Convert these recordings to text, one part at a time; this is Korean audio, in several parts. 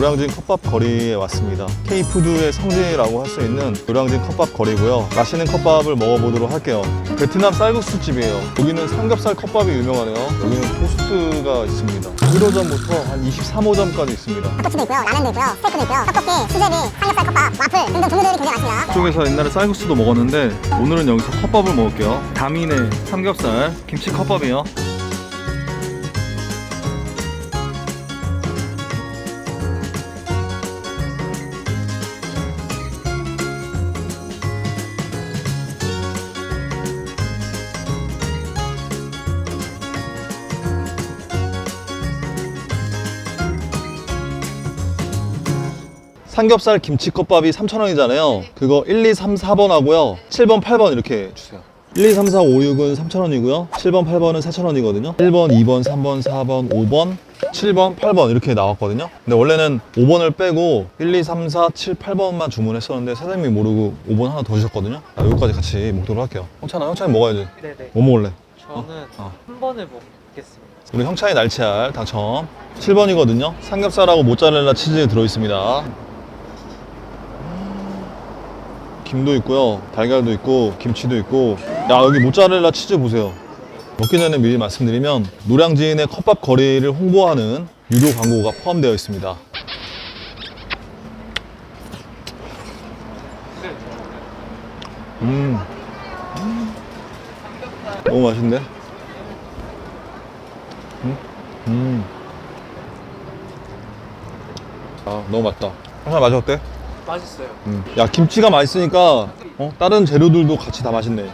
노량진 컵밥 거리에 왔습니다. K푸드의 성지라고 할 수 있는 노량진 컵밥 거리고요. 맛있는 컵밥을 먹어보도록 할게요. 베트남 쌀국수 집이에요. 여기는 삼겹살 컵밥이 유명하네요. 여기는 토스트가 있습니다. 1호점부터 한 23호점까지 있습니다. 닭꼬치도 있고요, 라면도 있고요, 스테이크도 있고요, 떡볶이, 수제비, 삼겹살 컵밥, 와플 등등 종류들이 굉장히 많습니다. 이쪽에서 옛날에 쌀국수도 먹었는데 오늘은 여기서 컵밥을 먹을게요. 다민의 삼겹살 김치 컵밥이요. 삼겹살 김치컵밥이 3,000원이잖아요. 그거 1, 2, 3, 4번 하고요. 7번, 8번 이렇게 주세요. 1, 2, 3, 4, 5, 6은 3,000원이고요. 7번, 8번은 4,000원이거든요. 1번, 2번, 3번, 4번, 5번, 7번, 8번 이렇게 나왔거든요. 근데 원래는 5번을 빼고 1, 2, 3, 4, 7, 8번만 주문했었는데 사장님이 모르고 5번 하나 더 주셨거든요. 자, 여기까지 같이 먹도록 할게요. 형찬아, 형찬이 먹어야지. 네네. 뭐 먹을래? 저는 어. 한 번을 먹겠습니다. 우리 형찬이 날치알 당첨 7번이거든요 삼겹살하고 모짜렐라 치즈 들어있습니다 김도 있고요 달걀도 있고 김치도 있고 야 여기 모짜렐라 치즈 보세요 먹기 전에 미리 말씀드리면 노량진의 컵밥 거리를 홍보하는 유료 광고가 포함되어 있습니다 음, 음. 너무 맛있는데? 음. 아, 너무 맛있다. 항상 맛이 어때? 맛있어요. 음. 야, 김치가 맛있으니까, 어? 다른 재료들도 같이 다 맛있네.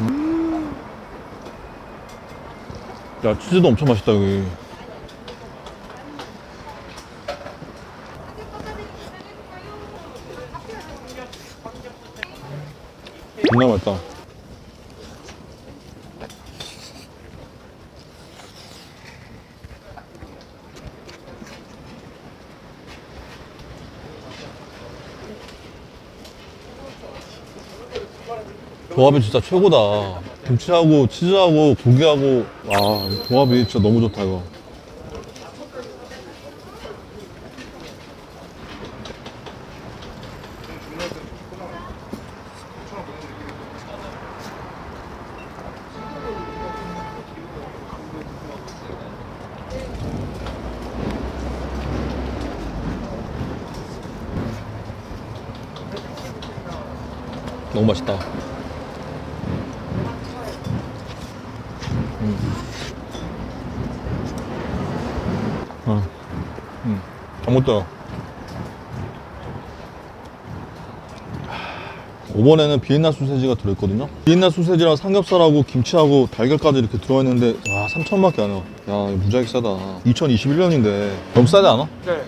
음. 야, 치즈도 엄청 맛있다, 여기. 정말 맛있다. 조합이 진짜 최고다. 김치하고 치즈하고 고기하고 와 조합이 진짜 너무 좋다 이거. 너무 맛있다. 잘 먹다. 5번에는 비엔나 소세지가 들어있거든요. 비엔나 소세지랑 삼겹살하고 김치하고 달걀까지 이렇게 들어있는데 와 3천원밖에 안 해. 야 무지하게 싸다. 2021년인데 너무 싸지 않아? 네.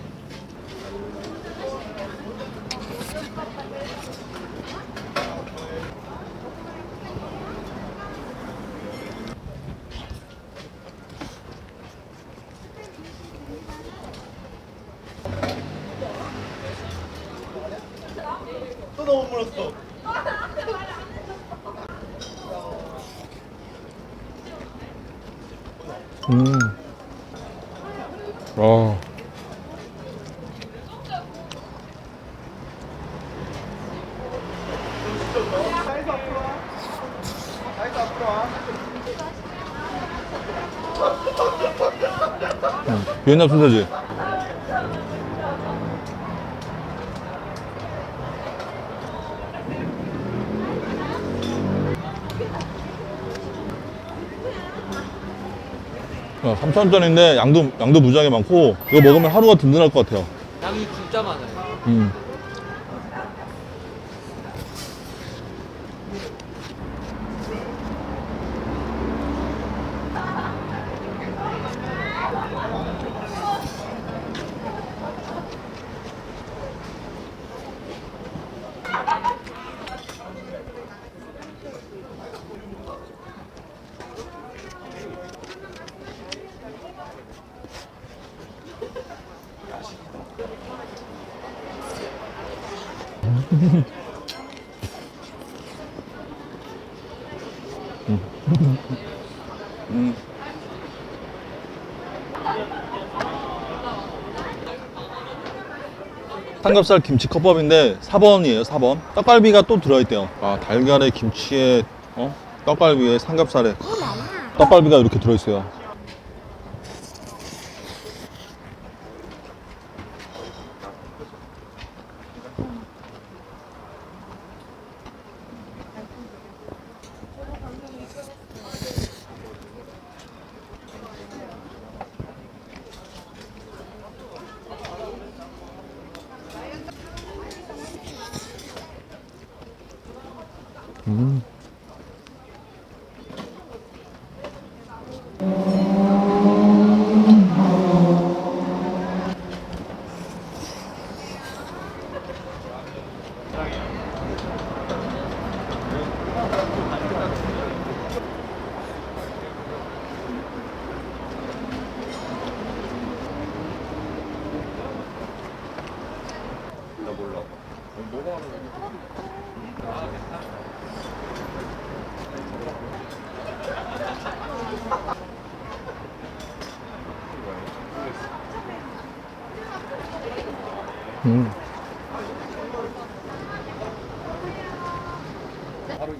음. 아. 음, 비엔나 소세지. 3,000원짜리인데 양도, 양도 무지하게 많고 이거 먹으면 하루가 든든할 것 같아요. 양이 진짜 많아요. 음. 음. 삼겹살 김치 컵밥인데 4번이에요 4번. 떡갈비가 또 들어있대요. 아 달걀에 김치에 어? 떡갈비에 삼겹살에. 떡갈비가 이렇게 들어있어요. Mm. 음. 바로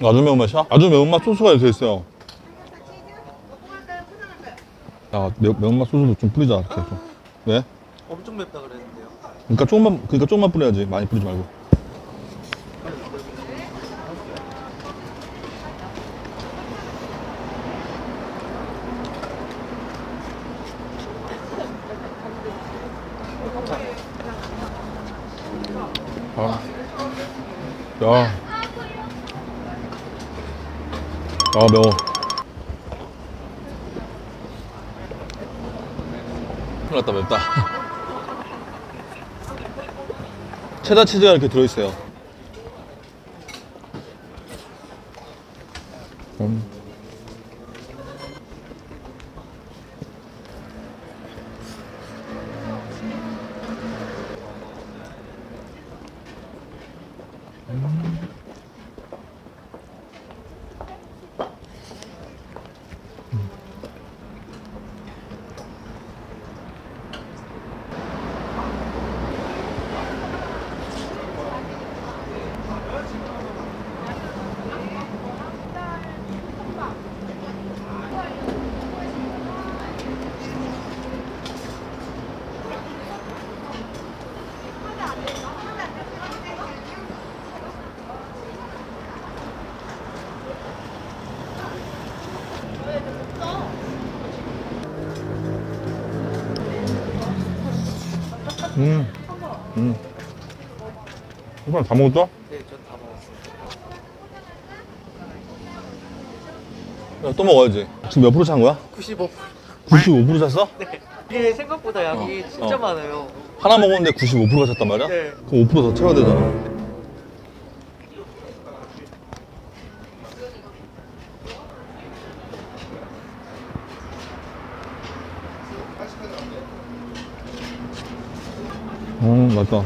아주 매운맛이야? 아주 매운맛 소스가 이렇게 있어요 야 매, 매운맛 소스도 좀 뿌리자 이렇게 좀 왜? 엄청 맵다 그랬는데요. 그러니까 조금만 그러니까 조금만 뿌려야지 많이 뿌리지 말고 야. 아, 매워. 큰일 났다, 맵다. 체다 치즈가 이렇게 들어있어요. 음. 음. 음. 오빠 다 먹었어? 네, 전다 먹었어요. 야, 또 먹어야지. 지금 몇 프로 찬 거야? 95. 95% 찼어? 네. 이게 생각보다 양이 어. 진짜 어. 많아요. 하나 먹었는데 95%가 찼단 말이야? 네. 그럼 5%더 채워야 되잖아. 음, 맛있다.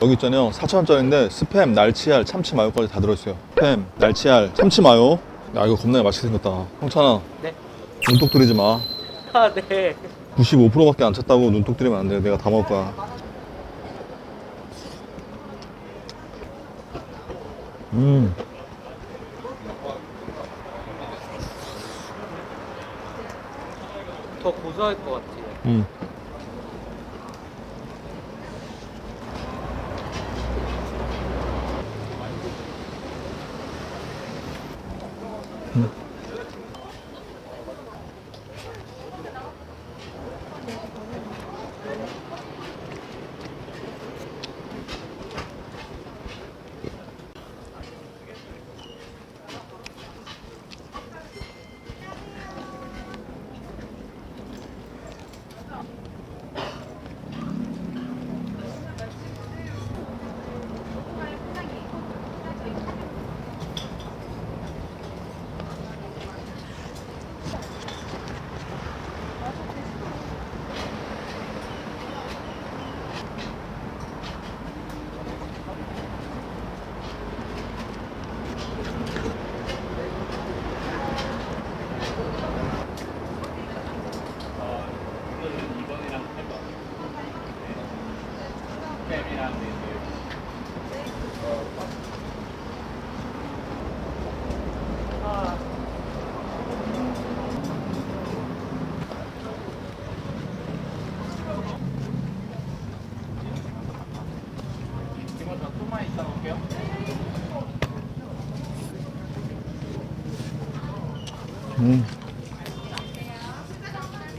여기 있잖아요. 4,000원짜리인데 스팸, 날치알, 참치 마요까지 다 들어있어요. 스팸, 날치알, 참치 마요. 야 이거 겁나 맛있게 생겼다. 형찬아. 네. 눈독 들이지 마. 아, 네. 95%밖에 안 찼다고 눈독 들이면 안 돼. 내가 다 먹을 거야 음 더 고소할 것 같아요. 음.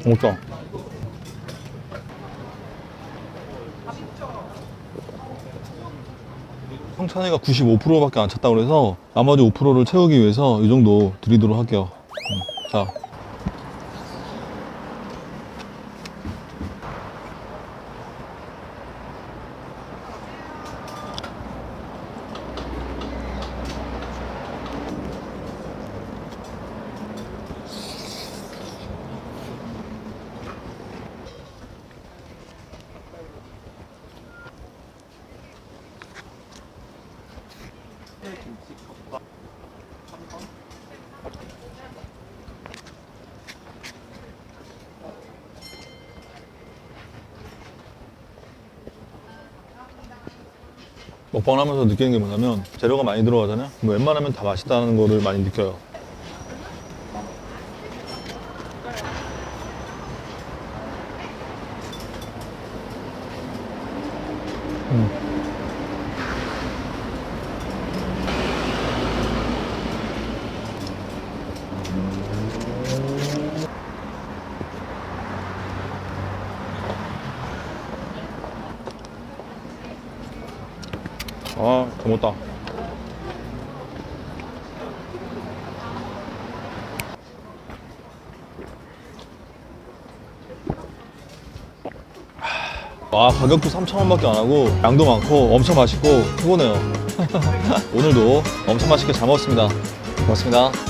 먹자. 성찬이가 95%밖에 안 찼다고 그래서 나머지 5%를 채우기 위해서 이 정도 드리도록 할게요. 음, 자. 먹방을 하면서 느끼는 게 뭐냐면 재료가 많이 들어가잖아요. 뭐 웬만하면 다 맛있다는 거를 많이 느껴요. 아, 더 못다. 와, 가격도 3,000원밖에 안 하고 양도 많고 엄청 맛있고 피곤해요. 오늘도 엄청 맛있게 잘 먹었습니다. 고맙습니다.